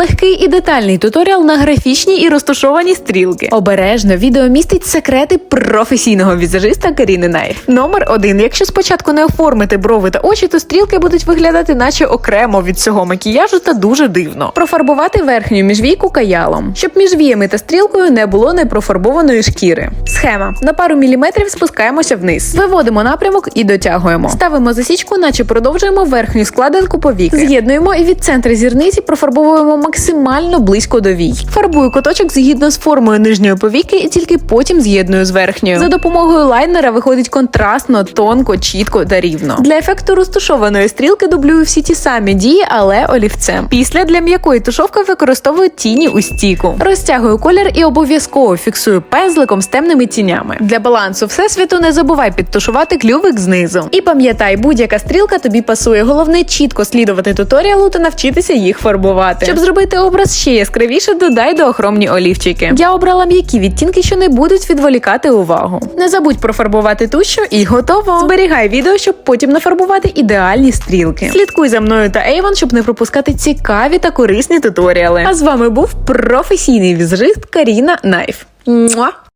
Легкий і детальний туторіал на графічні і розташовані стрілки. Обережно відео містить секрети професійного візажиста Каріни Найф. Номер один. Якщо спочатку не оформити брови та очі, то стрілки будуть виглядати наче окремо від цього макіяжу та дуже дивно. Профарбувати верхню міжвійку каялом, щоб між віями та стрілкою не було непрофарбованої шкіри. Схема на пару міліметрів спускаємося вниз. Виводимо напрямок і дотягуємо. Ставимо засічку, наче продовжуємо верхню складинку повіки. З'єднуємо і від центру зірниці профарбовуємо максимально близько до вій. Фарбую куточок згідно з формою нижньої повіки і тільки потім з'єдную з верхньою. За допомогою лайнера виходить контрастно, тонко, чітко та рівно. Для ефекту розтушованої стрілки дублюю всі ті самі дії, але олівцем. Після для м'якої тушовки використовую тіні у стіку. Розтягую колір і обов'язково фіксую пензликом з темними тінями. Для балансу всесвіту не забувай підтушувати клювик знизу. І пам'ятай, будь-яка стрілка тобі пасує. Головне чітко слідувати туторіалу та навчитися їх фарбувати. Щоб зробити образ ще яскравіше, додай до охромні олівчики. Я обрала м'які відтінки, що не будуть відволікати увагу. Не забудь профарбувати тушу і готово. Зберігай відео, щоб потім нафарбувати ідеальні стрілки. Слідкуй за мною та Ейван, щоб не пропускати цікаві та корисні туторіали. А з вами був професійний візжист Каріна Найф. Муа!